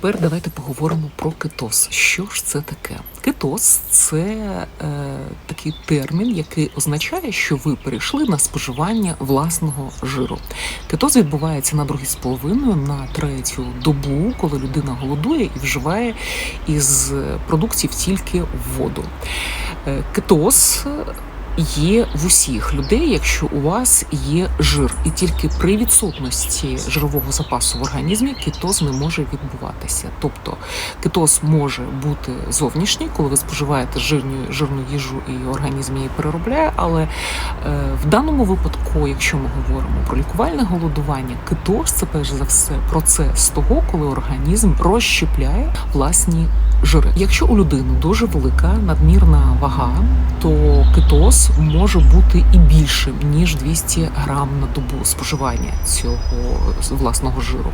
тепер давайте поговоримо про кетоз. Що ж це таке? Кетоз це е, такий термін, який означає, що ви перейшли на споживання власного жиру. Кетоз відбувається на другій з половиною, на третю добу, коли людина голодує і вживає із продуктів тільки воду. Е, кетоз є в усіх людей, якщо у вас є жир, і тільки при відсутності жирового запасу в організмі кетоз не може відбуватися. Тобто кетоз може бути зовнішній, коли ви споживаєте жирну, жирну їжу і організм її переробляє. Але е, в даному випадку, якщо ми говоримо про лікувальне голодування, кетоз це перш за все процес того, коли організм розщепляє власні жири. Якщо у людини дуже велика надмірна вага, то кетоз може бути і більшим ніж 200 грам на добу споживання цього власного жиру.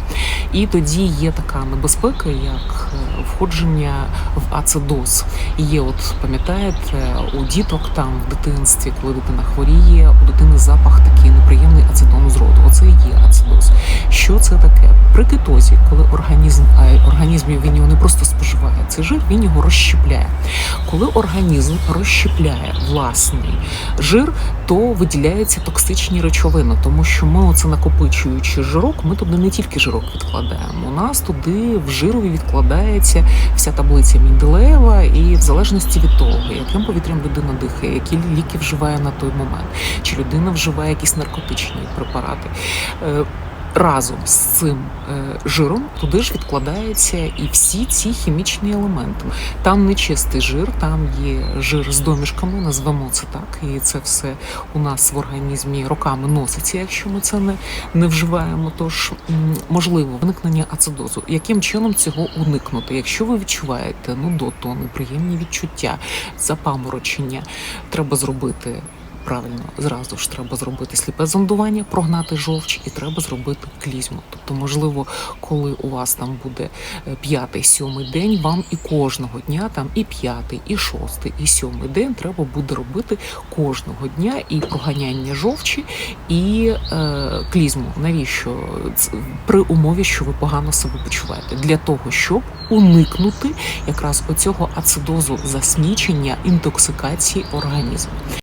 І тоді є така небезпека, як е, входження в ацидоз. Є, от пам'ятаєте, у діток там в дитинстві, коли дитина хворіє, у дитини запах такий неприємний ацетону з роту. Оце і є ацидоз. Що це таке? При кетозі, коли організм а організмі він його не просто споживає, цей жир він його розщепляє. Коли організм розщепляє власний жир, то виділяються токсичні речовини, тому що ми, оце накопичуючи жирок, ми туди не тільки жирок відкладаємо. У нас туди в жирові відкладається вся таблиця Менделеєва, і в залежності від того, яким повітрям людина дихає, які ліки вживає на той момент, чи людина вживає якісь наркотичні препарати. Разом з цим е, жиром туди ж відкладаються і всі ці хімічні елементи. Там не чистий жир, там є жир з домішками, назвемо це так. І це все у нас в організмі роками носиться, якщо ми це не, не вживаємо. Тож можливо виникнення ацидозу. Яким чином цього уникнути? Якщо ви відчуваєте нудоту, неприємні відчуття, запаморочення, треба зробити. Правильно, зразу ж треба зробити сліпе зондування, прогнати жовч, і треба зробити клізму. Тобто, можливо, коли у вас там буде е, п'ятий, сьомий день, вам і кожного дня, там і п'ятий, і шостий, і сьомий день треба буде робити кожного дня і проганяння жовчі, і е, клізму. Навіщо при умові, що ви погано себе почуваєте? Для того, щоб уникнути якраз оцього ацидозу засмічення інтоксикації організму.